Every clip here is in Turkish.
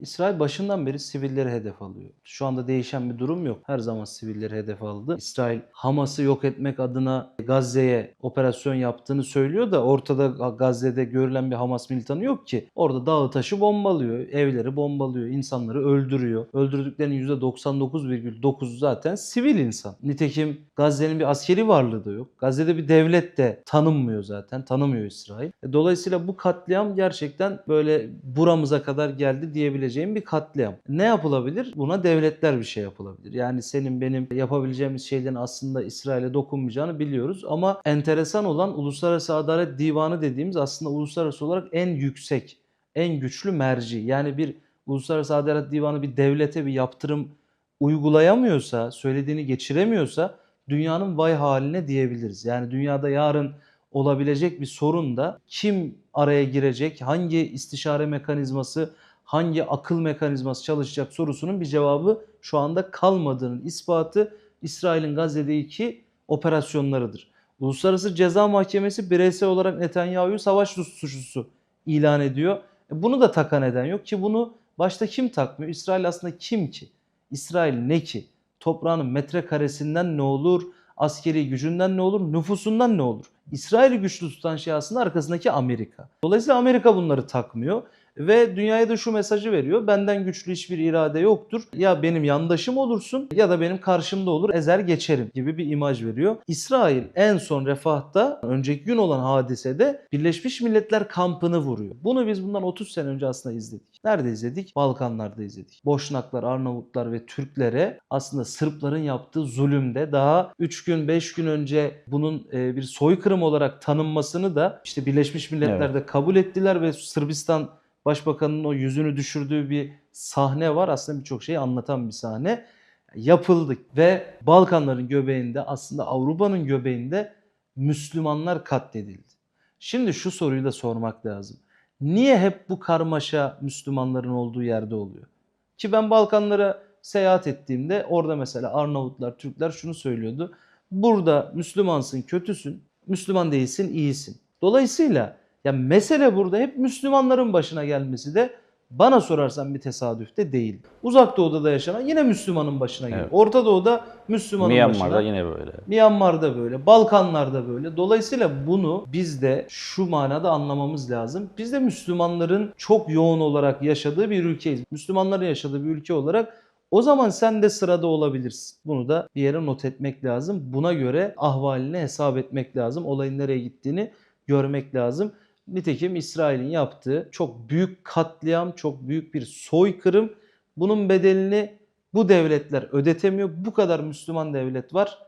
İsrail başından beri sivilleri hedef alıyor. Şu anda değişen bir durum yok. Her zaman sivilleri hedef aldı. İsrail Hamas'ı yok etmek adına Gazze'ye operasyon yaptığını söylüyor da ortada Gazze'de görülen bir Hamas militanı yok ki. Orada dağı taşı bombalıyor, evleri bombalıyor, insanları öldürüyor. Öldürdüklerinin %99,9'u zaten sivil insan. Nitekim Gazze'nin bir askeri varlığı da yok. Gazze'de bir devlet de tanınmıyor zaten. Tanımıyor İsrail. E, Dolayısıyla bu katliam gerçekten böyle buramıza kadar geldi diyebileceğim bir katliam. Ne yapılabilir? Buna devletler bir şey yapılabilir. Yani senin benim yapabileceğimiz şeylerin aslında İsrail'e dokunmayacağını biliyoruz ama enteresan olan Uluslararası Adalet Divanı dediğimiz aslında uluslararası olarak en yüksek, en güçlü merci. Yani bir Uluslararası Adalet Divanı bir devlete bir yaptırım uygulayamıyorsa, söylediğini geçiremiyorsa dünyanın vay haline diyebiliriz. Yani dünyada yarın olabilecek bir sorun da kim araya girecek, hangi istişare mekanizması, hangi akıl mekanizması çalışacak sorusunun bir cevabı şu anda kalmadığının ispatı İsrail'in Gazze'deki operasyonlarıdır. Uluslararası Ceza Mahkemesi bireysel olarak Netanyahu'yu savaş suçlusu ilan ediyor. E Bunu da takan neden yok ki bunu başta kim takmıyor? İsrail aslında kim ki? İsrail ne ki? Toprağının metrekaresinden ne olur? Askeri gücünden ne olur? Nüfusundan ne olur? İsrail'i güçlü tutan şey aslında arkasındaki Amerika. Dolayısıyla Amerika bunları takmıyor ve dünyaya da şu mesajı veriyor. Benden güçlü hiçbir irade yoktur. Ya benim yandaşım olursun ya da benim karşımda olur ezer geçerim gibi bir imaj veriyor. İsrail en son refahta önceki gün olan hadisede Birleşmiş Milletler kampını vuruyor. Bunu biz bundan 30 sene önce aslında izledik. Nerede izledik? Balkanlarda izledik. Boşnaklar, Arnavutlar ve Türklere aslında Sırpların yaptığı zulümde daha 3 gün 5 gün önce bunun e, bir soykırım olarak tanınmasını da işte Birleşmiş Milletler'de kabul ettiler ve Sırbistan Başbakanın o yüzünü düşürdüğü bir sahne var. Aslında birçok şeyi anlatan bir sahne. Yapıldı ve Balkanların göbeğinde aslında Avrupa'nın göbeğinde Müslümanlar katledildi. Şimdi şu soruyu da sormak lazım. Niye hep bu karmaşa Müslümanların olduğu yerde oluyor? Ki ben Balkanlara seyahat ettiğimde orada mesela Arnavutlar, Türkler şunu söylüyordu. Burada Müslümansın, kötüsün, Müslüman değilsin, iyisin. Dolayısıyla ya mesele burada hep Müslümanların başına gelmesi de bana sorarsan bir tesadüf de değil. Uzak Doğu'da da yaşanan yine Müslümanın başına geliyor. Evet. Orta Doğu'da Müslümanın Myanmar'da başına. yine böyle. Myanmar'da böyle, Balkanlar'da böyle. Dolayısıyla bunu biz de şu manada anlamamız lazım. Biz de Müslümanların çok yoğun olarak yaşadığı bir ülkeyiz. Müslümanların yaşadığı bir ülke olarak o zaman sen de sırada olabilirsin. Bunu da bir yere not etmek lazım. Buna göre ahvalini hesap etmek lazım. Olayın nereye gittiğini görmek lazım. Nitekim İsrail'in yaptığı çok büyük katliam, çok büyük bir soykırım. Bunun bedelini bu devletler ödetemiyor. Bu kadar Müslüman devlet var.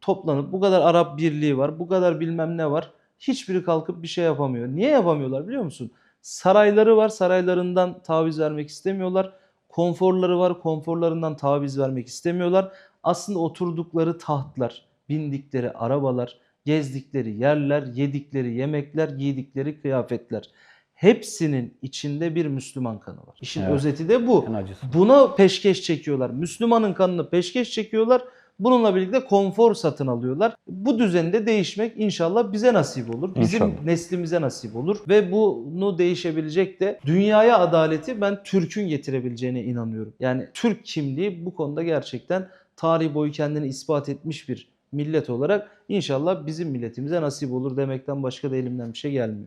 Toplanıp bu kadar Arap Birliği var, bu kadar bilmem ne var. Hiçbiri kalkıp bir şey yapamıyor. Niye yapamıyorlar biliyor musun? Sarayları var, saraylarından taviz vermek istemiyorlar. Konforları var, konforlarından taviz vermek istemiyorlar. Aslında oturdukları tahtlar, bindikleri arabalar, gezdikleri yerler, yedikleri yemekler, giydikleri kıyafetler. Hepsinin içinde bir Müslüman kanı var. İşin Evet. özeti de bu. Buna peşkeş çekiyorlar. Müslümanın kanını peşkeş çekiyorlar. Bununla birlikte konfor satın alıyorlar. Bu düzende değişmek inşallah bize nasip olur. Bizim İnşallah. neslimize nasip olur. Ve bunu değişebilecek de dünyaya adaleti ben Türk'ün getirebileceğine inanıyorum. Yani Türk kimliği bu konuda gerçekten tarih boyu kendini ispat etmiş bir millet olarak inşallah bizim milletimize nasip olur demekten başka da elimden bir şey gelmiyor.